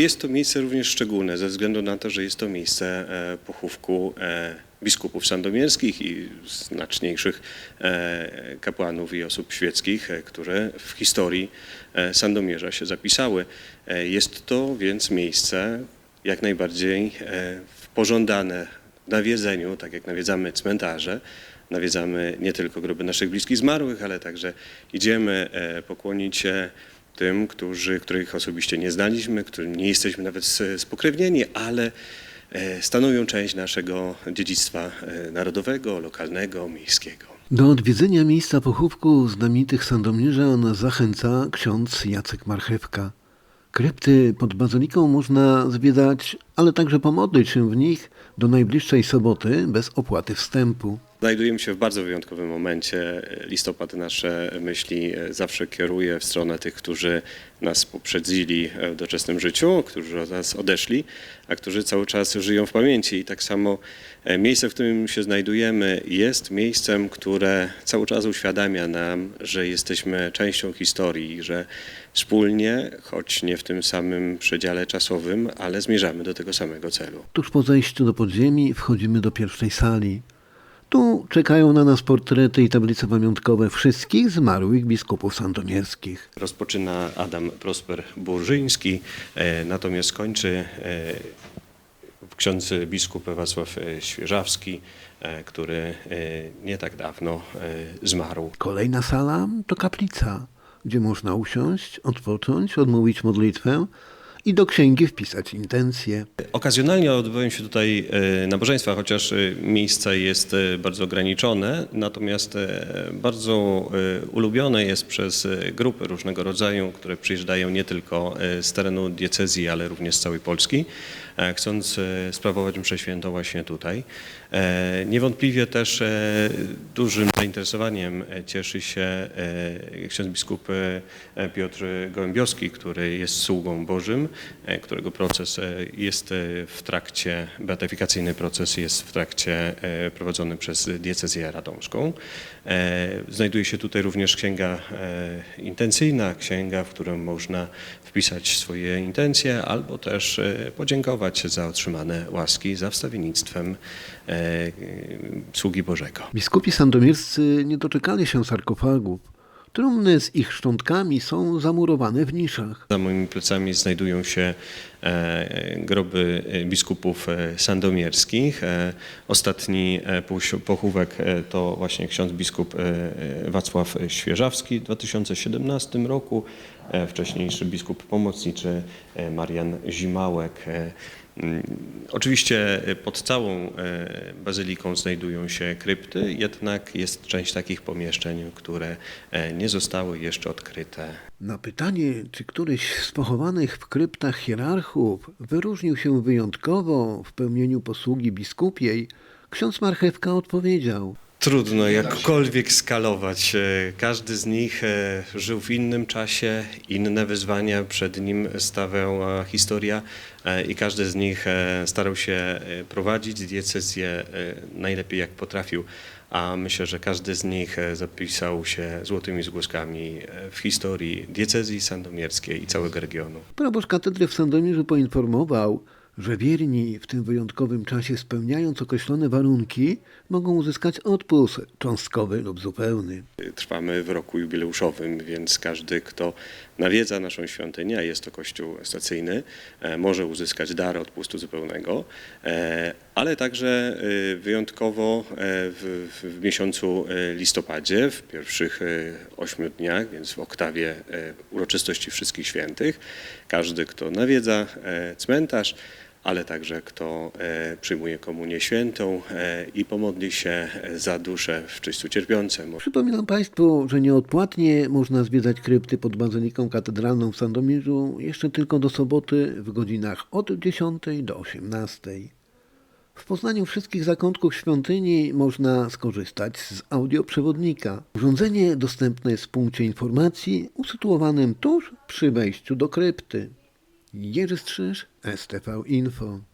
Jest to miejsce również szczególne ze względu na to, że jest to miejsce e, pochówku e, biskupów sandomierskich i znaczniejszych e, kapłanów i osób świeckich, które w historii Sandomierza się zapisały. Jest to więc miejsce jak najbardziej pożądane w nawiedzeniu, tak jak nawiedzamy cmentarze. Nawiedzamy nie tylko groby naszych bliskich zmarłych, ale także idziemy pokłonić się tym, którzy, których osobiście nie znaliśmy, którym nie jesteśmy nawet spokrewnieni, ale e, stanowią część naszego dziedzictwa e, narodowego, lokalnego, miejskiego. Do odwiedzenia miejsca pochówku znamitych sandomierzan zachęca ksiądz Jacek Marchewka. Krypty pod bazyliką można zwiedzać, ale także pomodlić się w nich do najbliższej soboty bez opłaty wstępu. Znajdujemy się w bardzo wyjątkowym momencie. Listopad nasze myśli e, zawsze kieruje w stronę tych, którzy nas poprzedzili w doczesnym życiu, którzy od nas odeszli, a którzy cały czas żyją w pamięci. I tak samo e, miejsce, w którym się znajdujemy, jest miejscem, które cały czas uświadamia nam, że jesteśmy częścią historii, że wspólnie, choć nie w tym samym przedziale czasowym, ale zmierzamy do tego samego celu. Tuż po zejściu do podziemi wchodzimy do pierwszej sali. Tu czekają na nas portrety i tablice pamiątkowe wszystkich zmarłych biskupów sandomierskich. Rozpoczyna Adam Prosper Burżyński, e, natomiast kończy e, ksiądz biskup Wacław Świeżawski, e, który nie tak dawno zmarł. Kolejna sala to kaplica, gdzie można usiąść, odpocząć, odmówić modlitwę i do księgi wpisać intencje. Okazjonalnie odbywają się tutaj e, nabożeństwa, chociaż e, miejsce jest e, bardzo ograniczone, natomiast bardzo ulubione jest przez grupy różnego rodzaju, które przyjeżdżają nie tylko z terenu diecezji, ale również z całej Polski, chcąc sprawować mszę świętą właśnie tutaj. Niewątpliwie też dużym zainteresowaniem cieszy się ksiądz biskup Piotr Gołębiowski, który jest sługą Bożym, którego proces e, jest e, w trakcie, beatyfikacyjny proces jest w trakcie e, prowadzony przez diecezję radomską. E, Znajduje się tutaj również księga e, intencyjna, księga, w którą można wpisać swoje intencje albo też e, podziękować za otrzymane łaski za wstawiennictwem e, sługi Bożego. Biskupi sandomierscy nie doczekali się sarkofagów. Trumny z ich szczątkami są zamurowane w niszach. Za moimi plecami znajdują się groby e, biskupów e, sandomierskich. E, Ostatni pochówek to właśnie ksiądz biskup Wacław Świeżawski w 2017 roku, wcześniejszy biskup pomocniczy Marian Zimałek. Mm, Oczywiście pod całą bazyliką znajdują się krypty, jednak jest część takich pomieszczeń, które nie zostały jeszcze odkryte. Na pytanie, czy któryś z pochowanych w kryptach hierarchów wyróżnił się wyjątkowo w pełnieniu posługi biskupiej, ksiądz Marchewka odpowiedział. Trudno jakkolwiek skalować. E, Każdy z nich e, żył w innym czasie, inne wyzwania przed nim stawiała historia e, i każdy z nich starał się prowadzić diecezję najlepiej jak potrafił. A myślę, że każdy z nich zapisał się złotymi zgłoskami w historii diecezji sandomierskiej i całego regionu. Proboszcz katedry w Sandomierzu poinformował, że wierni w tym wyjątkowym czasie spełniając określone warunki mogą uzyskać odpust cząstkowy lub zupełny. Trwamy w roku jubileuszowym, więc każdy, kto nawiedza naszą świątynię, a jest to kościół stacyjny, e, może uzyskać dar odpustu zupełnego, e, ale także e, wyjątkowo w, w miesiącu listopadzie, w pierwszych ośmiu dniach, więc w oktawie uroczystości Wszystkich Świętych, każdy, kto nawiedza cmentarz, ale także kto e, przyjmuje komunię świętą e, i pomodli się e, za duszę w czyściu cierpiące. Przypominam Państwu, że nieodpłatnie można zwiedzać krypty pod Bazyliką Katedralną w Sandomierzu jeszcze tylko do soboty w godzinach od 10 do 18. W Poznaniu wszystkich zakątków świątyni można skorzystać z audioprzewodnika. Urządzenie dostępne jest w punkcie informacji usytuowanym tuż przy wejściu do krypty. Jerzy Strzyż, STV Info.